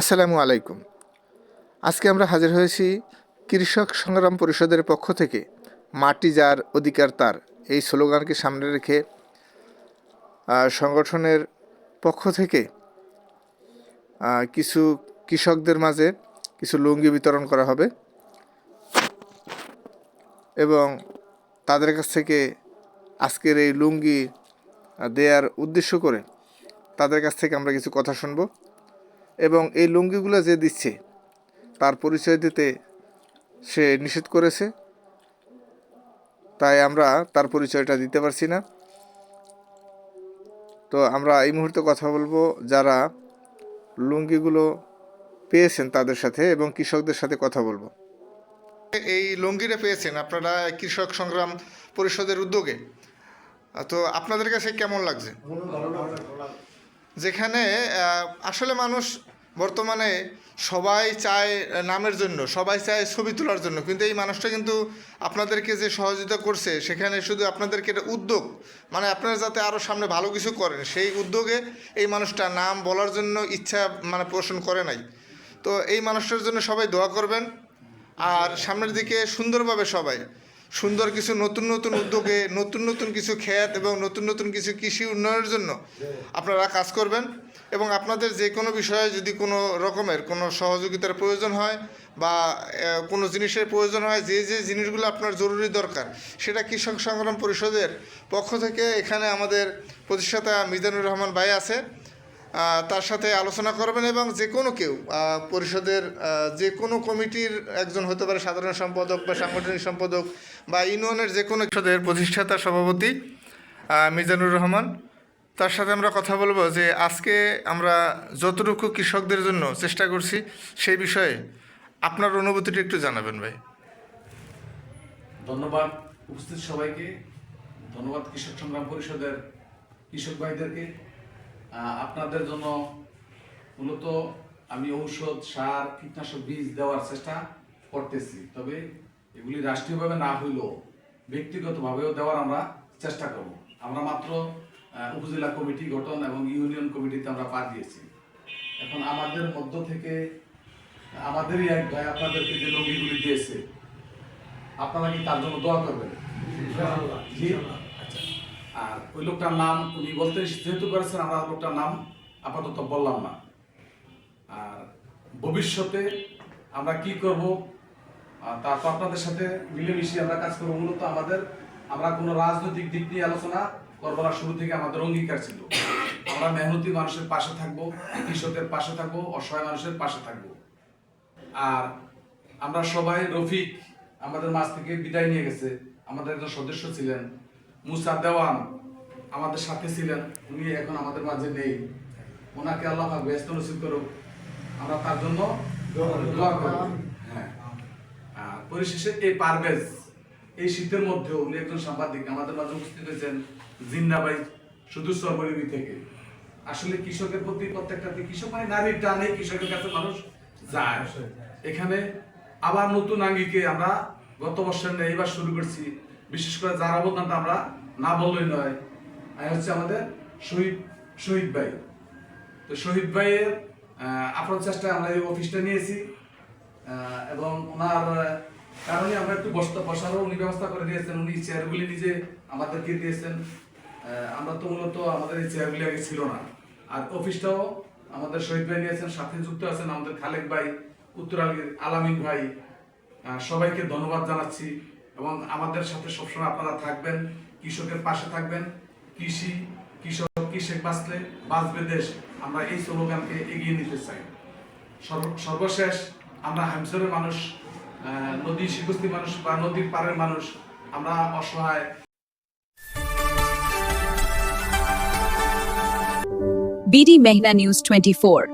আসসালামু আলাইকুম। আজকে আমরা হাজির হয়েছি কৃষক সংগ্রাম পরিষদের পক্ষ থেকে মাটি যার অধিকার তার। এই স্লোগানকে সামনে রেখে সংগঠনের পক্ষ থেকে কিছু কৃষকদের মাঝে কিছু লুঙ্গি বিতরণ করা হবে এবং তাদের কাছ থেকে আজকের এই লুঙ্গি দেয়ার উদ্দেশ্য করে তাদের কাছ থেকে আমরা কিছু কথা শুনব। এবং এই লুঙ্গিগুলো যে দিচ্ছে, তার পরিচয় দিতে সে নিষেধ করেছে। তাই আমরা তার পরিচয়টা দিতে পারছি না। তো আমরা এই মুহূর্তে কথা বলব যারা লুঙ্গিগুলো পেয়েছেন তাদের সাথে এবং কৃষকদের সাথে কথা বলব। এই লুঙ্গিটা পেয়েছেন আপনারা কৃষক সংগ্রাম পরিষদের উদ্যোগে। তো আপনাদের কাছে কেমন লাগছে? যেখানে আসলে মানুষ বর্তমানে সবাই চায় নামের জন্য, সবাই চায় ছবি তোলার জন্য। কিন্তু এই মানুষটা কিন্তু আপনাদেরকে যে সহযোগিতা করছে, সেখানে শুধু আপনাদেরকে একটা উদ্যোগ মানে আপনারা যাতে আরও সামনে ভালো কিছু করেন, সেই উদ্যোগে এই মানুষটা নাম বলার জন্য ইচ্ছা মানে পোষণ করে নাই। তো এই মানুষটার জন্য সবাই দোয়া করবেন। আর সামনের দিকে সুন্দরভাবে সবাই সুন্দর কিছু নতুন নতুন উদ্যোগে, নতুন নতুন কিছু ক্ষেত এবং নতুন নতুন কিছু কৃষি উন্নয়নের জন্য আপনারা কাজ করবেন এবং আপনাদের যে কোনো বিষয়ে যদি কোনো রকমের কোনো সহযোগিতার প্রয়োজন হয় বা কোনো জিনিসের প্রয়োজন হয়, যে যে জিনিসগুলো আপনার জরুরি দরকার, সেটা কৃষক সংগ্রাম পরিষদের পক্ষ থেকে এখানে আমাদের প্রতিষ্ঠাতা মিজানুর রহমান ভাই আছে। তার সাথে আলোচনা করবেন এবং যে কোনো কেউ পরিষদের যে কোনো কমিটির একজন হতে পারে সাধারণ সম্পাদক বা সাংগঠনিক সম্পাদক বা ইউনিয়নের যে কোনো পরিষদের প্রতিষ্ঠাতা, সভাপতি মিজানুর রহমান। তার সাথে আমরা কথা বলব যে আজকে আমরা যতটুকু কৃষকদের জন্য চেষ্টা করছি সেই বিষয়ে আপনার অনুভূতিটা একটু জানাবেন ভাই। ধন্যবাদ উপস্থিত সবাইকে। ধন্যবাদ কৃষক সংগ্রাম পরিষদের কৃষক ভাইদেরকে। আপনাদের জন্য মূলত আমি ঔষধ সার কীটনাশক বীজ দেওয়ার চেষ্টা করতেছি। তবে এগুলি রাষ্ট্রীয়ভাবে না হইলেও ব্যক্তিগতভাবেও দেওয়ার আমরা চেষ্টা করব। আমরা মাত্র উপজেলা কমিটি গঠন এবং ইউনিয়ন কমিটিতে আমরা পা দিয়েছি। এখন আমাদের মধ্য থেকে আমাদেরই এক ভাই আপনাদেরকে যে লঙ্গিগুলি দিয়েছে আপনারা কি তার জন্য দোয়া করবেন? জি? আর ওই লোকটার নাম উনি বলতে যেহেতু করেছেন আমরা লোকটার নাম আপাতত বললাম না। আর ভবিষ্যতে আমরা কি করব আহ, তা তো আপনাদের সাথে মিলেমিশে আমরা কাজ করব। মূলত আমাদের আমরা কোনো রাজনৈতিক দিক নিয়ে আলোচনা করব না। শুরু থেকে আমাদের অঙ্গীকার ছিল। আমরা মেহনতি মানুষের পাশে থাকব কৃষকের পাশে থাকব অসহায় মানুষের পাশে থাকব। আর আমরা সবাই রফিক আমাদের মাঝ থেকে বিদায় নিয়ে গেছে। আমাদের একজন সদস্য ছিলেন মুসা দেওয়ান আমাদের সাথে ছিলেন উনি এখন আমাদের মাঝে নেই। ওনাকে আল্লাহ ব্যস্ত নসিব করুক। আমরা তার জন্য দোয়া করব হ্যাঁ। পরিশেষে এই পারভেজ এই শীতের মধ্যেও উনি একজন সাংবাদিক আমাদের মাঝে উপস্থিত হয়েছেন জিন্দাবাই শুধু সর্বরিবি থেকে। আসলে কৃষকের প্রতি প্রত্যেকটা কৃষক মানে নারীর টানে কৃষকের কাছে মানুষ যায়। এখানে আবার নতুন আঙ্গিকে আমরা গত বছর নিয়ে এইবার শুরু করছি। বিশেষ করে যার অবদানটা আমরা না বললেই নয় আর হচ্ছে আমাদের শহীদ শহীদ ভাই। তো শহীদ ভাইয়ের আপ্রাণ চেষ্টায় আমরা এই অফিসটা নিয়েছি এবং ওনার কারণে আমরা একটু বসতে বসারও উনি ব্যবস্থা করে দিয়েছেন। উনি চেয়ারগুলি নিজে আমাদেরকে দিয়েছেন। আমরা তো মূলত আমাদের এই চেয়ারগুলি আগে ছিল না। আর অফিসটাও আমাদের শহীদ ভাই নিয়েছেন, সাথে যুক্ত আছেন আমাদের খালেক ভাই, উত্তরালীর আলামিন ভাই। সবাইকে ধন্যবাদ জানাচ্ছি। এবং আমাদের সাথে সবসময় আপনারা থাকবেন, কৃষকের পাশে থাকবেন, কৃষি, কৃষক কৃষক বাঁচলে বাঁচবে দেশ। আমরা এই স্লোগানকে এগিয়ে নিতে চাই। সর্ব- সর্বশেষ আমরা হামসরের মানুষ নদী শিবস্তি মানুষ বা নদীর পাড়ের মানুষ, আমরা অসহায়। BD Mehna News 24